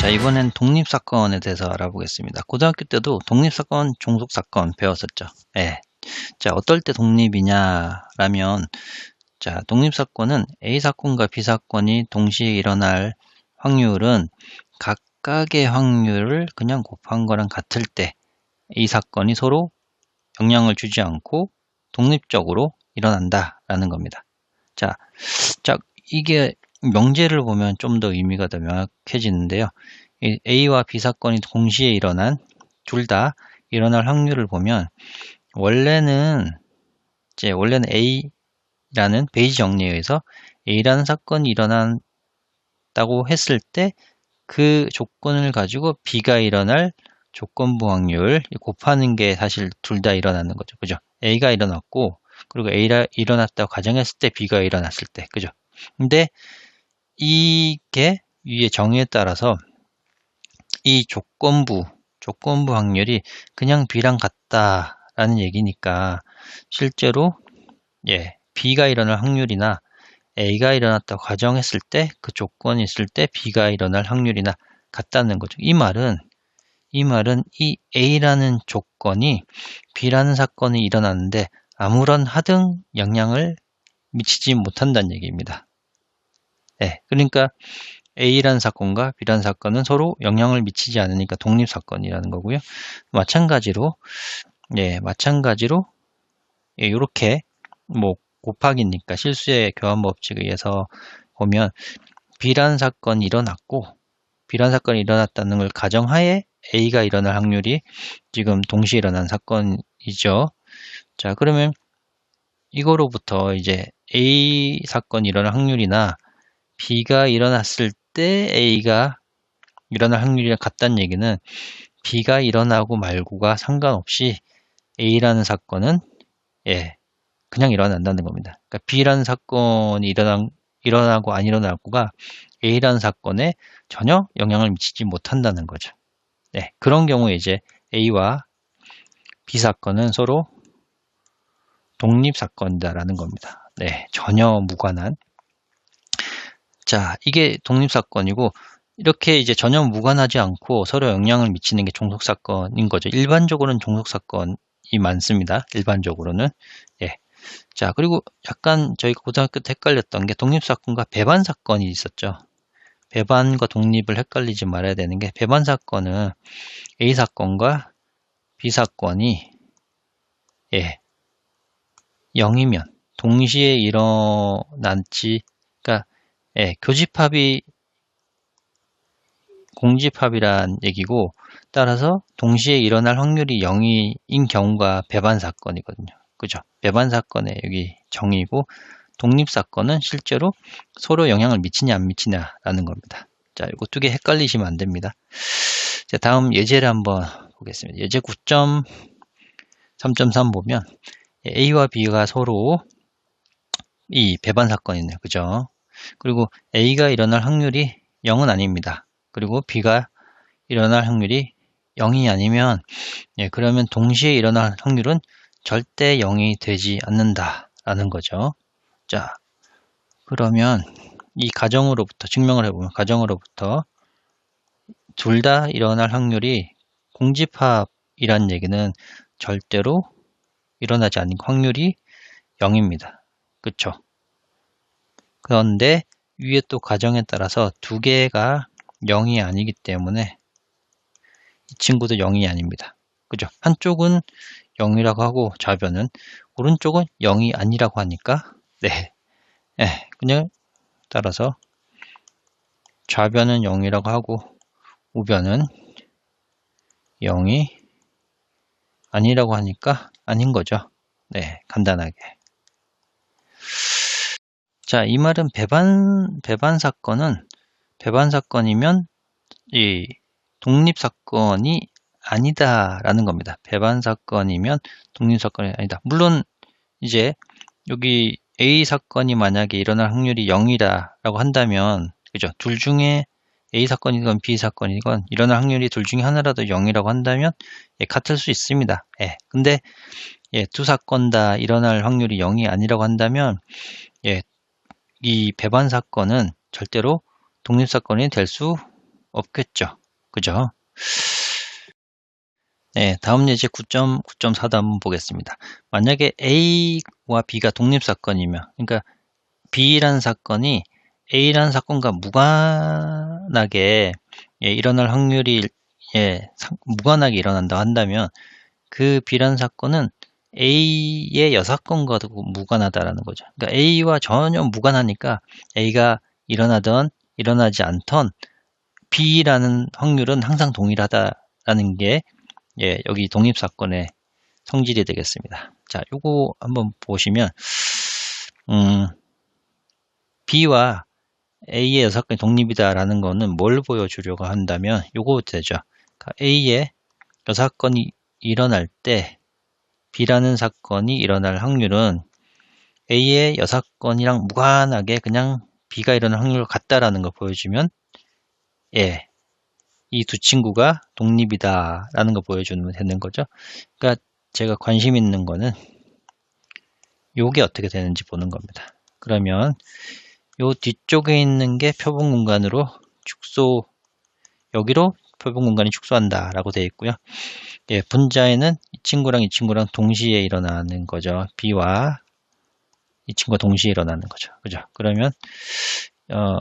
자, 이번엔 독립사건에 대해서 알아보겠습니다. 고등학교 때도 독립사건, 종속사건 배웠었죠. 예. 자, 어떨 때 독립이냐 라면, 자, 독립사건은 A사건과 B사건이 동시에 일어날 확률은 각각의 확률을 그냥 곱한 거랑 같을 때 A사건이 서로 영향을 주지 않고 독립적으로 일어난다 라는 겁니다. 자, 자, 이게 명제를 보면 좀 더 의미가 더 명확해지는데요. A와 B 사건이 동시에 일어난 둘 다 일어날 확률을 보면 원래는 이제 원래는 A라는 베이지 정리에 의해서 A라는 사건이 일어난다고 했을 때 그 조건을 가지고 B가 일어날 조건부 확률 곱하는 게 사실 둘 다 일어나는 거죠. 그죠? A가 일어났고 그리고 A가 일어났다고 가정했을 때 B가 일어났을 때 그죠? 근데 이게 위의 정의에 따라서 이 조건부, 조건부 확률이 그냥 B랑 같다라는 얘기니까 실제로 예, B가 일어날 확률이나 A가 일어났다고 가정했을 때 그 조건이 있을 때 B가 일어날 확률이나 같다는 거죠. 이 말은 이 말은 이 A라는 조건이 B라는 사건이 일어났는데 아무런 하등 영향을 미치지 못한다는 얘기입니다. 네, 그러니까 A라는 사건과 B라는 사건은 서로 영향을 미치지 않으니까 독립 사건이라는 거고요. 마찬가지로, 예, 마찬가지로, 예, 이렇게, 뭐, 곱하기니까 실수의 교환 법칙에 의해서 보면 B라는 사건이 일어났고, B라는 사건이 일어났다는 걸 가정하에 A가 일어날 확률이 지금 동시에 일어난 사건이죠. 자, 그러면 이거로부터 이제 A 사건이 일어날 확률이나 B가 일어났을 때 A가 일어날 확률이랑 같다는 얘기는 B가 일어나고 말고가 상관없이 A라는 사건은 예 그냥 일어난다는 겁니다. 그러니까 B라는 사건이 일어난, 일어나고 안 일어나고가 A라는 사건에 전혀 영향을 미치지 못한다는 거죠. 네, 그런 경우에 이제 A와 B 사건은 서로 독립 사건이다라는 겁니다. 네, 전혀 무관한 자, 이게 독립사건이고 이렇게 이제 전혀 무관하지 않고 서로 영향을 미치는 게 종속사건인 거죠. 일반적으로는 종속사건이 많습니다. 일반적으로는. 예. 자, 그리고 약간 저희가 고등학교 때 헷갈렸던 게 독립사건과 배반사건이 있었죠. 배반과 독립을 헷갈리지 말아야 되는 게 배반사건은 A사건과 B사건이 예. 0이면 동시에 일어난지 그러니까 예, 교집합이 공집합이란 얘기고 따라서 동시에 일어날 확률이 0인 경우가 배반 사건이거든요. 그죠? 배반 사건의 여기 정의고 독립 사건은 실제로 서로 영향을 미치냐 안 미치냐라는 겁니다. 자, 이거 두 개 헷갈리시면 안 됩니다. 자, 다음 예제를 한번 보겠습니다. 예제 9.3.3 보면 A와 B가 서로 이 배반 사건이네요. 그죠? 그리고 A가 일어날 확률이 0은 아닙니다. 그리고 B가 일어날 확률이 0이 아니면 예, 그러면 동시에 일어날 확률은 절대 0이 되지 않는다라는 거죠. 자, 그러면 이 가정으로부터 증명을 해보면 가정으로부터 둘 다 일어날 확률이 공집합이란 얘기는 절대로 일어나지 않는 확률이 0입니다. 그쵸? 그런데 위에 또 가정에 따라서 두 개가 0이 아니기 때문에 이 친구도 0이 아닙니다. 그죠? 한쪽은 0이라고 하고 좌변은 오른쪽은 0이 아니라고 하니까 네, 네 그냥 따라서 좌변은 0이라고 하고 우변은 0이 아니라고 하니까 아닌 거죠. 네, 간단하게. 자, 이 말은 배반, 배반 사건은 배반 사건이면 이 독립 사건이 아니다라는 겁니다. 배반 사건이면 독립 사건이 아니다. 물론 이제 여기 A 사건이 만약에 일어날 확률이 0이다라고 한다면 그죠? 둘 중에 A 사건이건 B 사건이건 일어날 확률이 둘 중에 하나라도 0이라고 한다면 예, 같을 수 있습니다. 예, 근데 예, 두 사건 다 일어날 확률이 0이 아니라고 한다면 예, 이 배반 사건은 절대로 독립 사건이 될 수 없겠죠. 그죠? 네, 다음 예제 9.9.4도 한번 보겠습니다. 만약에 A와 B가 독립 사건이면, 그러니까 B라는 사건이 A라는 사건과 무관하게 예, 일어날 확률이 예, 무관하게 일어난다 한다면 그 B라는 사건은 A의 여사건과도 무관하다라는 거죠. 그러니까 A와 전혀 무관하니까 A가 일어나던 일어나지 않던 B라는 확률은 항상 동일하다라는 게 예, 여기 독립 사건의 성질이 되겠습니다. 자, 요거 한번 보시면 음, B와 A의 여사건이 독립이다라는 거는 뭘 보여주려고 한다면 요거 되죠. 그러니까 A의 여사건이 일어날 때 B라는 사건이 일어날 확률은 A의 여사건이랑 무관하게 그냥 B가 일어날 확률 같다라는 걸 보여주면 예, 이 두 친구가 독립이다 라는 걸 보여주면 되는 거죠. 그러니까 제가 관심 있는 거는 요게 어떻게 되는지 보는 겁니다. 그러면 요 뒤쪽에 있는 게 표본 공간으로 축소 여기로 표본 공간이 축소한다 라고 되어 있고요. 예, 분자에는 이 친구랑 이 친구랑 동시에 일어나는 거죠. B와 이 친구가 동시에 일어나는 거죠. 그죠? 그러면 어,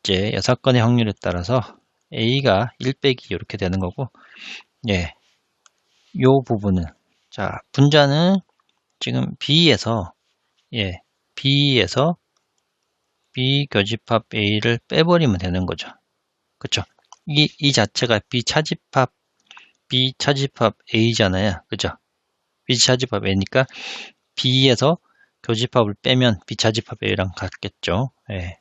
이제 여섯 건의 확률에 따라서 A가 1 빼기 이렇게 되는 거고 예, 요 부분은 자 분자는 지금 B에서 예, B에서 B 교집합 A를 빼버리면 되는 거죠. 그쵸? 이, 이 자체가 B 차집합 B 차집합 A잖아요. 그죠? B 차집합 A니까 B에서 교집합을 빼면 B 차집합 A랑 같겠죠. 예.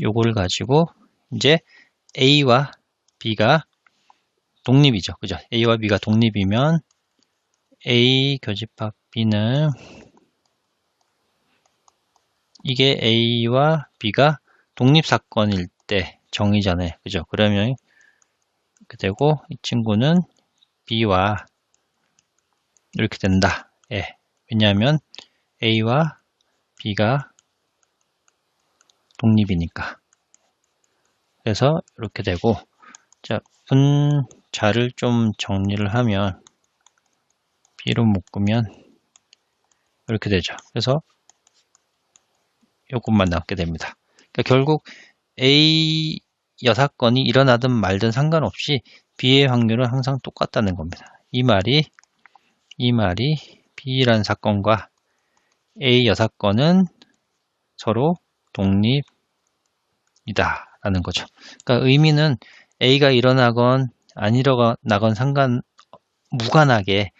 요거를 가지고 이제 A와 B가 독립이죠. 그죠? A와 B가 독립이면 A 교집합 B는 이게 A와 B가 독립사건일 때 정의잖아요. 그죠? 그러면 되고 이 친구는 B와 이렇게 된다. 예. 왜냐하면 A와 B가 독립이니까. 그래서 이렇게 되고 자 분자를 좀 정리를 하면 B로 묶으면 이렇게 되죠. 그래서 요것만 남게 됩니다. 그러니까 결국 A 여사건이 일어나든 말든 상관없이 B의 확률은 항상 똑같다는 겁니다. 이 말이 이 말이 B라는 사건과 A 여사건은 서로 독립이다 라는 거죠. 그러니까 의미는 A가 일어나건 안 일어나건 상관 무관하게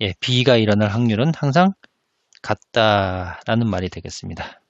예, B가 일어날 확률은 항상 같다라는 말이 되겠습니다.